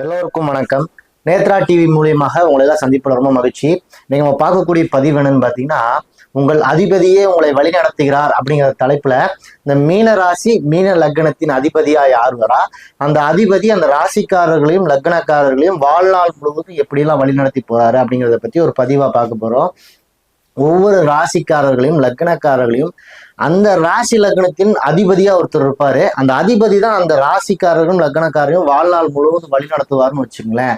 எல்லோருக்கும் வணக்கம். நேத்ரா டிவி மூலியமாக உங்களை எல்லாம் சந்திப்பில் ரொம்ப மகிழ்ச்சி. நீங்கள் நம்ம பார்க்கக்கூடிய பதிவு என்னன்னு பார்த்தீங்கன்னா உங்கள் அதிபதியே உங்களை வழி நடத்துகிறார் அப்படிங்கிற தலைப்புல இந்த மீன ராசி மீன லக்னத்தின் அதிபதியா யார் வரா? அந்த அதிபதி அந்த ராசிக்காரர்களையும் லக்னக்காரர்களையும் வாழ்நாள் முழுவதும் எப்படியெல்லாம் வழி நடத்தி போறாரு அப்படிங்கிறத பத்தி ஒரு பதிவா பார்க்க போறோம். ஒவ்வொரு ராசிக்காரர்களையும் லக்னக்காரர்களையும் அந்த ராசி லக்னத்தின் அதிபதியா ஒருத்தர் இருப்பாரு. அந்த அதிபதி தான் அந்த ராசிக்காரர்களும் லக்னக்காரரையும் வாழ்நாள் முழுவதும் வழி நடத்துவார்னு வச்சுங்களேன்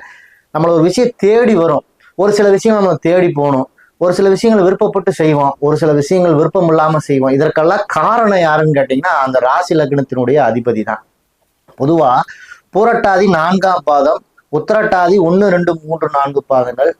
நம்மள ஒரு விஷயம் தேடி வரும். ஒரு சில விஷயங்கள் நம்ம தேடி போகணும். ஒரு சில விஷயங்கள் விருப்பப்பட்டு செய்வோம். ஒரு சில விஷயங்கள் விருப்பம் இல்லாம செய்வோம். இதற்கெல்லாம் காரணம் யாருன்னு கேட்டீங்கன்னா அந்த ராசி லக்னத்தினுடைய அதிபதி தான் பொதுவா பூரட்டாதி நான்காம் பாதம் உத்திரட்டாதி ஒன்று ரெண்டு மூன்று நான்கு பாதங்கள்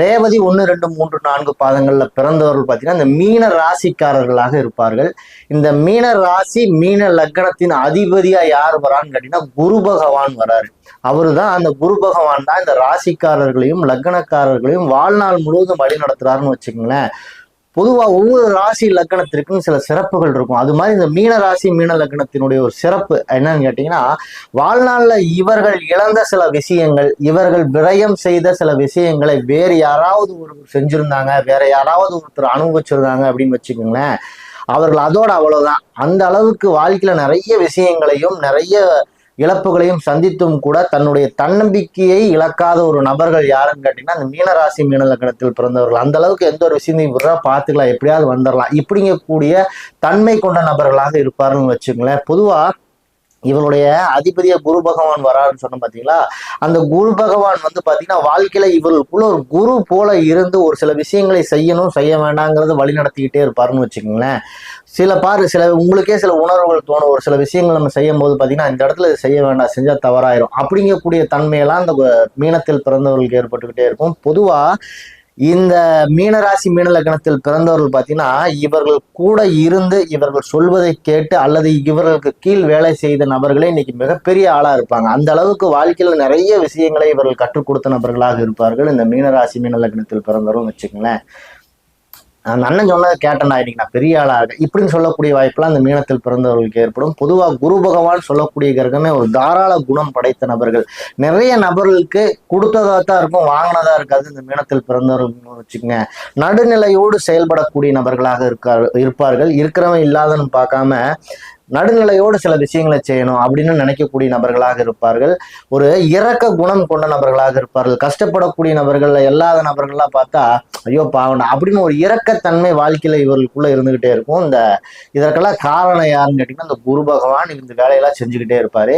ரேவதி ஒன்று ரெண்டு மூன்று நான்கு பாதங்கள்ல பிறந்தவர்கள் பார்த்தீங்கன்னா இந்த மீன ராசிக்காரர்களாக இருப்பார்கள். இந்த மீன ராசி மீன லக்னத்தின் அதிபதியா யார் வரான்னு கேட்டீங்கன்னா குரு பகவான் வராரு. அவரு தான் அந்த குரு பகவான் தான் இந்த ராசிக்காரர்களையும் லக்னக்காரர்களையும் வாழ்நாள் முழுவதும் வழி நடத்துறாருன்னு வச்சுக்கோங்களேன். பொதுவா ஒவ்வொரு ராசி லக்னத்திற்கும் சில சிறப்புகள் இருக்கும். அது மாதிரி இந்த மீன ராசி மீன லக்னத்தினுடைய ஒரு சிறப்பு என்னன்னு கேட்டீங்கன்னா வாழ்நாளில் இவர்கள் இழந்த சில விஷயங்கள் இவர்கள் விரயம் செய்த சில விஷயங்களை வேறு யாராவது ஒருவர் செஞ்சுருந்தாங்க வேற யாராவது ஒருத்தர் அனுபவிச்சிருந்தாங்க அப்படின்னு வச்சுக்கோங்களேன். அவர்கள் அதோட அவ்வளவுதான். அந்த அளவுக்கு வாழ்க்கையில நிறைய விஷயங்களையும் நிறைய இழப்புகளையும் சந்தித்தும் கூட தன்னுடைய தன்னம்பிக்கையை இழக்காத ஒரு நபர்கள் யாருன்னு கேட்டீங்கன்னா அந்த மீனராசி மீனலக்கணத்தில் பிறந்தவர்கள். அந்த அளவுக்கு எந்த ஒரு விஷயத்தையும் விடுறா பார்த்துக்கலாம். எப்படியாவது வந்துடலாம். இப்படிங்கக்கூடிய தன்மை கொண்ட நபர்களாக இருப்பாருன்னு வச்சுங்களேன் பொதுவாக இவருடைய அதிபதியா குரு பகவான் வராருன்னு சொன்ன பாத்தீங்களா? அந்த குரு பகவான் வந்து பாத்தீங்கன்னா வாழ்க்கையில இவர்களுக்குள்ள ஒரு குரு போல இருந்து ஒரு சில விஷயங்களை செய்யணும் செய்ய வேண்டாங்கிறத வழி நடத்திக்கிட்டே இருப்பாருன்னு வச்சுக்கோங்களேன். சில பாரு சில உங்களுக்கே சில உணர்வுகள் தோணும். ஒரு சில விஷயங்கள் நம்ம செய்யும் போது பாத்தீங்கன்னா இந்த இடத்துல இது செய்ய வேண்டாம் செஞ்சா தவறாயிரும். அப்படிங்கக்கூடிய தன்மையெல்லாம் அந்த மீனத்தில் பிறந்தவர்களுக்கு ஏற்பட்டுக்கிட்டே இருக்கும். பொதுவா இந்த மீனராசி மீன லக்னத்தில் பிறந்தவர்கள் பார்த்தீங்கன்னா இவர்கள் கூட இருந்து இவர்கள் சொல்வதை கேட்டு அல்லது இவர்களுக்கு கீழ் வேலை செய்த நபர்களே இன்னைக்கு மிகப்பெரிய ஆளா இருப்பாங்க. அந்த அளவுக்கு வாழ்க்கையில நிறைய விஷயங்களை இவர்கள் கற்றுக் கொடுத்த நபர்களாக இருப்பார்கள். இந்த மீனராசி மீன லக்னத்தில் பிறந்தவர்கள் வச்சுக்கங்களேன். அந்த அண்ணன் சொன்னதை கேட்டேன்டா இன்னைக்கு நான் பெரிய ஆளாக இருக்கேன். இப்படின்னு சொல்லக்கூடிய வாய்ப்பெல்லாம் அந்த மீனத்தில் பிறந்தவர்களுக்கு ஏற்படும். பொதுவாக குரு பகவான் சொல்லக்கூடிய கிரகமே ஒரு தாராள குணம் படைத்த நபர்கள். நிறைய நபர்களுக்கு கொடுத்ததாக தான் இருக்கும் வாங்கினதாக இருக்காது இந்த மீனத்தில் பிறந்தவர்கள் வச்சுக்கோங்க. நடுநிலையோடு செயல்படக்கூடிய நபர்களாக இருக்கா இருப்பார்கள். இருக்கிறவன் இல்லாதன்னு பார்க்காம நடுநிலையோடு சில விஷயங்களை செய்யணும் அப்படின்னு நினைக்கக்கூடிய நபர்களாக இருப்பார்கள். ஒரு இறக்க குணம் கொண்ட நபர்களாக இருப்பார்கள். கஷ்டப்படக்கூடிய நபர்கள் இல்லாத நபர்கள்லாம் பார்த்தா ஐயோ பாவண்டா அப்படின்னு ஒரு இறக்கத்தன்மை வாழ்க்கையில இவர்களுக்குள்ள இருந்துகிட்டே இருக்கும். இந்த இதற்கெல்லாம் காரணம் யாருன்னு கேட்டிங்கன்னா இந்த குரு பகவான் இந்த வேலையெல்லாம் செஞ்சுக்கிட்டே இருப்பாரு.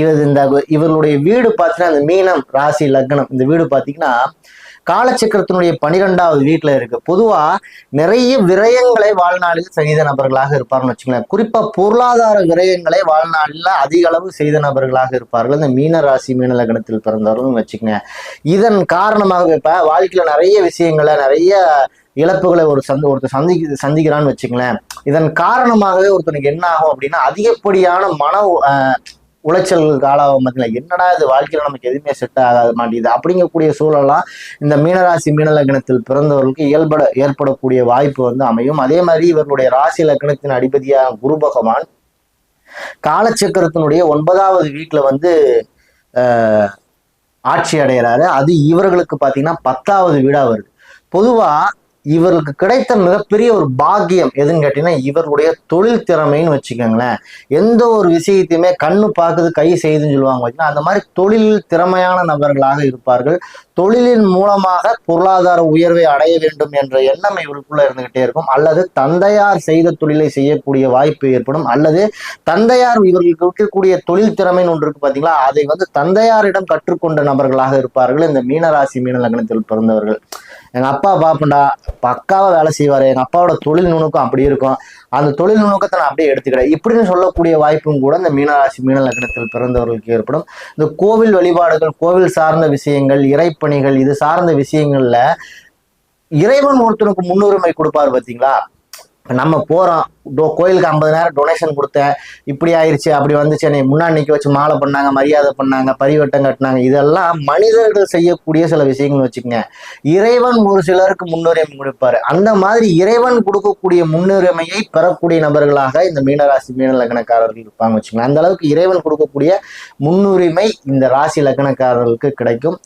இவர் இந்த இவர்களுடைய வீடு பார்த்தீங்கன்னா இந்த மீனம் ராசி லக்னம் இந்த வீடு பார்த்தீங்கன்னா காலச்சக்கரத்தினுடைய பனிரெண்டாவது வீட்டுல இருக்கு. பொதுவா நிறைய விரயங்களை வாழ்நாளில் செய்த நபர்களாக இருப்பார்னு வச்சுக்கலாம் குறிப்பா பொருளாதார விரயங்களை வாழ்நாளில் அதிக அளவு செய்த நபர்களாக இருப்பார்கள். இந்த மீன ராசி மீன லக்னத்தில் பிறந்தவர்கள் வச்சுக்கோங்க. இதன் காரணமாக இப்ப வாழ்க்கையில நிறைய விஷயங்களை நிறைய இழப்புகளை ஒரு சந்தி ஒருத்தர் சந்தி சந்திக்கிறான்னு வச்சுங்களேன் இதன் காரணமாகவே ஒருத்தனுக்கு என்ன ஆகும் அப்படின்னா அதிகப்படியான மன அஹ், உளைச்சல் காலம் பார்த்தீங்கன்னா என்னடா இது வாழ்க்கையில நமக்கு எதுவுமே செட் ஆகாது மாட்டேங்குது. அப்படிங்கக்கூடிய சூழலாம் இந்த மீனராசி மீன லக்னத்தில் பிறந்தவர்களுக்கு இயல்பட ஏற்படக்கூடிய வாய்ப்பு வந்து அமையும். அதே மாதிரி இவர்களுடைய ராசி லக்னத்தின் அதிபதியாக குரு பகவான் காலச்சக்கரத்தினுடைய ஒன்பதாவது வீட்டுல வந்து ஆட்சி அடைகிறாரு அது இவர்களுக்கு பார்த்தீங்கன்னா பத்தாவது வீடா வருது. பொதுவா இவருக்கு கிடைத்த மிகப்பெரிய ஒரு பாக்கியம் எதுன்னு கேட்டீங்கன்னா இவருடைய தொழில் திறமைன்னு வச்சுக்கோங்களேன். எந்த ஒரு விஷயத்தையுமே கண்ணு பார்க்குது கை செய்துன்னு சொல்லுவாங்க பார்த்தீங்கன்னா அந்த மாதிரி தொழிலில் திறமையான நபர்களாக இருப்பார்கள். தொழிலின் மூலமாக பொருளாதார உயர்வை அடைய வேண்டும் என்ற எண்ணம் இவருக்குள்ள இருந்துகிட்டே இருக்கும். அல்லது தந்தையார் செய்த தொழிலை செய்யக்கூடிய வாய்ப்பு ஏற்படும். அல்லது தந்தையார் இவர்களுக்கு இருக்கக்கூடிய தொழில் திறமைன்னு ஒன்று இருக்கு பார்த்தீங்களா அதை வந்து தந்தையாரிடம் கற்றுக்கொண்ட நபர்களாக இருப்பார்கள். இந்த மீனராசி மீன லக்னத்தில் பிறந்தவர்கள். எங்க அப்பா பாப்பண்டா பக்காவா வேலை செய்வாரு. எங்க அப்பாவோட தொழில் நுணுக்கம் அப்படி இருக்கும். அந்த தொழில் நுணுக்கத்தை நான் அப்படியே எடுத்துக்கிறேன். இப்படின்னு சொல்லக்கூடிய வாய்ப்பும் கூட இந்த மீனராசி மீன லக்னத்தில் பிறந்தவர்களுக்கு ஏற்படும். இந்த கோவில் வழிபாடுகள் கோவில் சார்ந்த விஷயங்கள் இறைப்பணிகள் இது சார்ந்த விஷயங்கள்ல இறைவன் ஒருத்தனுக்கு முன்னுரிமை கொடுப்பாரு பாத்தீங்களா? நம்ம போகிறோம் டோ கோயிலுக்கு ஐம்பதாயிரம் டொனேஷன் கொடுத்தேன். இப்படி ஆயிடுச்சு அப்படி வந்துச்சு. என்னை முன்னாடி நிற்க வச்சு மாலை பண்ணாங்க மரியாதை பண்ணாங்க பரிவட்டம் கட்டினாங்க. இதெல்லாம் மனிதர்கள் செய்யக்கூடிய சில விஷயங்கள் வச்சுக்கோங்க. இறைவன் ஒரு சிலருக்கு முன்னுரிமை கொடுப்பாரு. அந்த மாதிரி இறைவன் கொடுக்கக்கூடிய முன்னுரிமையை பெறக்கூடிய நபர்களாக இந்த மீனராசி மீன லக்னக்காரர்கள் இருப்பாங்க வச்சுக்கோங்க. அந்த அளவுக்கு இறைவன் கொடுக்கக்கூடிய முன்னுரிமை இந்த ராசி லக்னக்காரர்களுக்கு கிடைக்கும்.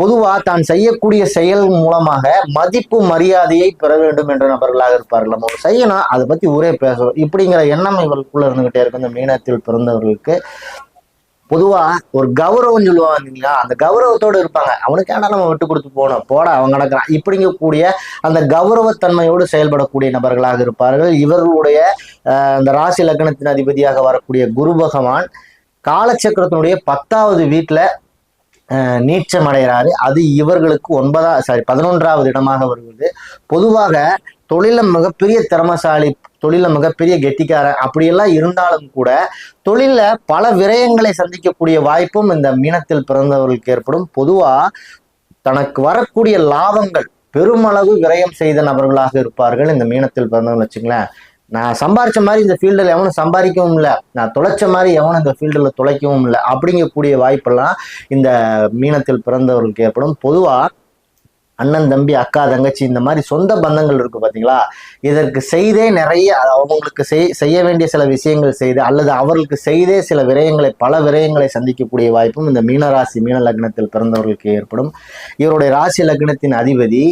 பொதுவா தான் செய்யக்கூடிய செயல் மூலமாக மதிப்பு மரியாதையை பெற வேண்டும் என்ற நபர்களாக இருப்பார்கள். நம்ம ஒரு செய்யணும் அதை பத்தி ஊரே பேசணும் இப்படிங்கிற எண்ணம் இவருக்குள்ள இருந்துகிட்டே இருக்கும் இந்த மீனத்தில் பிறந்தவர்களுக்கு பொதுவா ஒரு கௌரவம் சொல்லுவாங்க இல்லைங்களா? அந்த கௌரவத்தோடு இருப்பாங்க. அவனுக்கு ஏன்னா நம்ம விட்டு கொடுத்து போனோம் போட அவன் கிடக்குறான். இப்படிங்கக்கூடிய அந்த கௌரவத்தன்மையோடு செயல்படக்கூடிய நபர்களாக இருப்பார்கள். இவர்களுடைய அந்த ராசி லக்னத்தின் அதிபதியாக வரக்கூடிய குரு பகவான் காலச்சக்கரத்தினுடைய பத்தாவது வீட்டில் நீச்சம் அடைகிறாரு. அது இவர்களுக்கு ஒன்பதா சாரி பதினொன்றாவது இடமாக வருகிறது. பொதுவாக தொழில மிகப்பெரிய திறமசாலி தொழில மிகப்பெரிய கெட்டிக்காரன் அப்படியெல்லாம் இருந்தாலும் கூட தொழில பல விரயங்களை சந்திக்கக்கூடிய வாய்ப்பும் இந்த மீனத்தில் பிறந்தவர்களுக்கு ஏற்படும். பொதுவா தனக்கு வரக்கூடிய லாபங்கள் பெருமளவு விரயம் செய்த நபர்களாக இருப்பார்கள் இந்த மீனத்தில் பிறந்தவங்க வச்சுங்களேன் நான் சம்பாரிச்ச மாதிரி இந்த ஃபீல்டில் எவனும் சம்பாதிக்கவும் இல்லை. நான் தொலைச்ச மாதிரி எவனும் இந்த ஃபீல்டில் துளைக்கவும் இல்லை. அப்படிங்கக்கூடிய வாய்ப்பெல்லாம் இந்த மீனத்தில் பிறந்தவர்களுக்கு ஏற்படும். பொதுவாக அண்ணன் தம்பி அக்கா தங்கச்சி இந்த மாதிரி சொந்த பந்தங்கள் இருக்கு பார்த்தீங்களா இதற்கு செய்தே நிறைய அவங்களுக்கு செய் செய்ய வேண்டிய சில விஷயங்கள் செய்து அல்லது அவர்களுக்கு செய்தே சில விரயங்களை பல விரயங்களை சந்திக்கக்கூடிய வாய்ப்பும் இந்த மீனராசி மீன லக்னத்தில் பிறந்தவர்களுக்கு ஏற்படும். இவருடைய ராசி லக்னத்தின் அதிபதி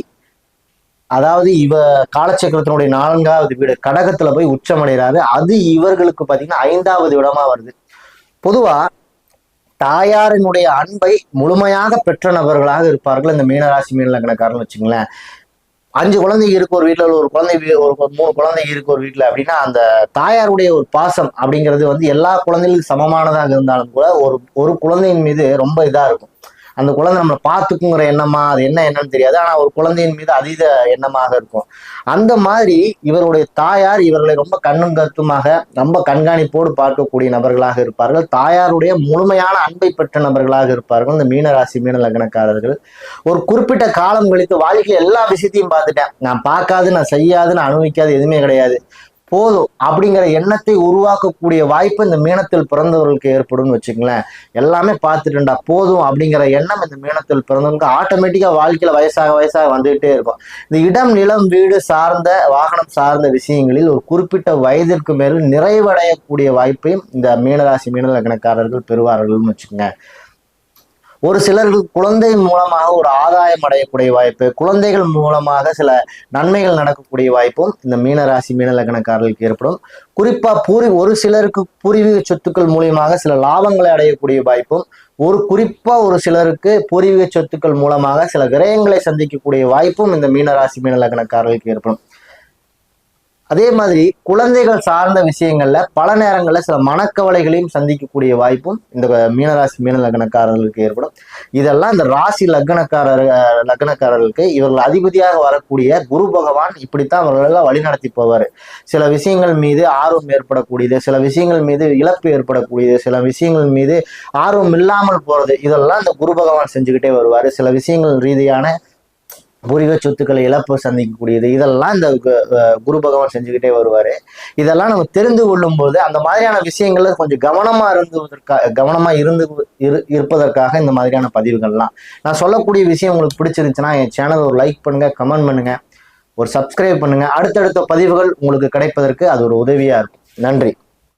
அதாவது இவ காலச்சக்கரத்தினுடைய நான்காவது வீடு கடகத்துல போய் உச்சமடைகிறாரு அது இவர்களுக்கு பாத்தீங்கன்னா ஐந்தாவது இடமா வருது. பொதுவா தாயாரினுடைய அன்பை முழுமையாக பெற்ற நபர்களாக இருப்பார்கள் இந்த மீனராசி மீன லக்னக்காரன் வச்சுங்களேன் அஞ்சு குழந்தைங்க இருக்கு ஒரு வீட்டுல ஒரு குழந்தை வீ- ஒரு மூணு குழந்தைங்க இருக்கு ஒரு வீட்டுல அப்படின்னா அந்த தாயாருடைய ஒரு பாசம் அப்படிங்கிறது வந்து எல்லா குழந்தைகளுக்கும் சமமானதாக இருந்தாலும் கூட ஒரு ஒரு குழந்தையின் மீது ரொம்ப இதா இருக்கும். அந்த குழந்தை நம்மளை பார்த்துக்குங்கிற எண்ணமா அது என்ன என்னன்னு தெரியாது. ஆனா ஒரு குழந்தையின் மீது அதீத எண்ணமாக இருக்கும். அந்த மாதிரி இவருடைய தாயார் இவர்களை ரொம்ப கண்ணும் கருத்துமாக ரொம்ப கண்காணிப்போடு பார்க்கக்கூடிய நபர்களாக இருப்பார்கள். தாயாருடைய முழுமையான அன்பை பெற்ற நபர்களாக இருப்பார்கள். இந்த மீனராசி மீன லக்னக்காரர்கள். ஒரு குறிப்பிட்ட காலம் கழித்து வாழ்க்கையில் எல்லா விஷயத்தையும் பார்த்துட்டேன். நான் பார்க்காது நான் செய்யாது நான் அனுபவிக்காது எதுவுமே கிடையாது. போதும் அப்படிங்கிற எண்ணத்தை உருவாக்கக்கூடிய வாய்ப்பு இந்த மீனத்தில் பிறந்தவர்களுக்கு ஏற்படும்னு வச்சுங்களேன் எல்லாமே பார்த்துட்டுண்டா போதும் அப்படிங்கிற எண்ணம் இந்த மீனத்தில் பிறந்தவங்களுக்கு ஆட்டோமேட்டிக்காக வாழ்க்கையில் வயசாக வயசாக வந்துகிட்டே இருக்கும். இந்த இடம் நிலம் வீடு சார்ந்த வாகனம் சார்ந்த விஷயங்களில் ஒரு குறிப்பிட்ட வயதிற்கு மேல் நிறைவடையக்கூடிய வாய்ப்பையும் இந்த மீனராசி மீன லக்னக்காரர்கள் பெறுவார்கள்னு வச்சுக்கோங்க. ஒரு சிலருக்கு குழந்தை மூலமாக ஒரு ஆதாயம் அடையக்கூடிய வாய்ப்பு குழந்தைகள் மூலமாக சில நன்மைகள் நடக்கக்கூடிய வாய்ப்பும் இந்த மீனராசி மீனலக்கணக்காரர்களுக்கு ஏற்படும். குறிப்பா பூரி ஒரு சிலருக்கு பூர்வீக சொத்துக்கள் மூலியமாக சில லாபங்களை அடையக்கூடிய வாய்ப்பும் ஒரு குறிப்பா ஒரு சிலருக்கு பூர்வீக சொத்துக்கள் மூலமாக சில விரயங்களை சந்திக்கக்கூடிய வாய்ப்பும் இந்த மீனராசி மீனலக்கணக்காரர்களுக்கு ஏற்படும். அதே மாதிரி குழந்தைகள் சார்ந்த விஷயங்கள்ல பல நேரங்களில் சில மனக்கவலைகளையும் சந்திக்கக்கூடிய வாய்ப்பும் இந்த மீனராசி மீன லக்னக்காரர்களுக்கு ஏற்படும். இதெல்லாம் இந்த ராசி லக்னக்காரர் லக்னக்காரர்களுக்கு இவர்கள் அதிபதியாக வரக்கூடிய குரு பகவான் இப்படித்தான் அவர்களெல்லாம் வழிநடத்தி போவார். சில விஷயங்கள் மீது ஆர்வம் ஏற்படக்கூடியது சில விஷயங்கள் மீது இழப்பு ஏற்படக்கூடியது சில விஷயங்கள் மீது ஆர்வம் இல்லாமல் போறது இதெல்லாம் இந்த குரு பகவான் செஞ்சுக்கிட்டே வருவார். சில விஷயங்கள் ரீதியான பூர்வீக சொத்துக்களை இழப்பு சந்திக்கக்கூடியது. இதெல்லாம் இந்த கு- குரு பகவான் செஞ்சுக்கிட்டே வருவாரு. இதெல்லாம் நம்ம தெரிந்து கொள்ளும் போது அந்த மாதிரியான விஷயங்கள்ல கொஞ்சம் கவனமா இருந்துவதற்காக கவனமா இருந்து இரு- இருப்பதற்காக இந்த மாதிரியான பதிவுகள்லாம். நான் சொல்லக்கூடிய விஷயம் உங்களுக்கு பிடிச்சிருந்துச்சுன்னா என் சேனல் ஒரு லைக் பண்ணுங்க கமெண்ட் பண்ணுங்க ஒரு சப்ஸ்கிரைப் பண்ணுங்க. அடுத்தடுத்த பதிவுகள் உங்களுக்கு கிடைப்பதற்கு அது ஒரு உதவியா இருக்கும். நன்றி.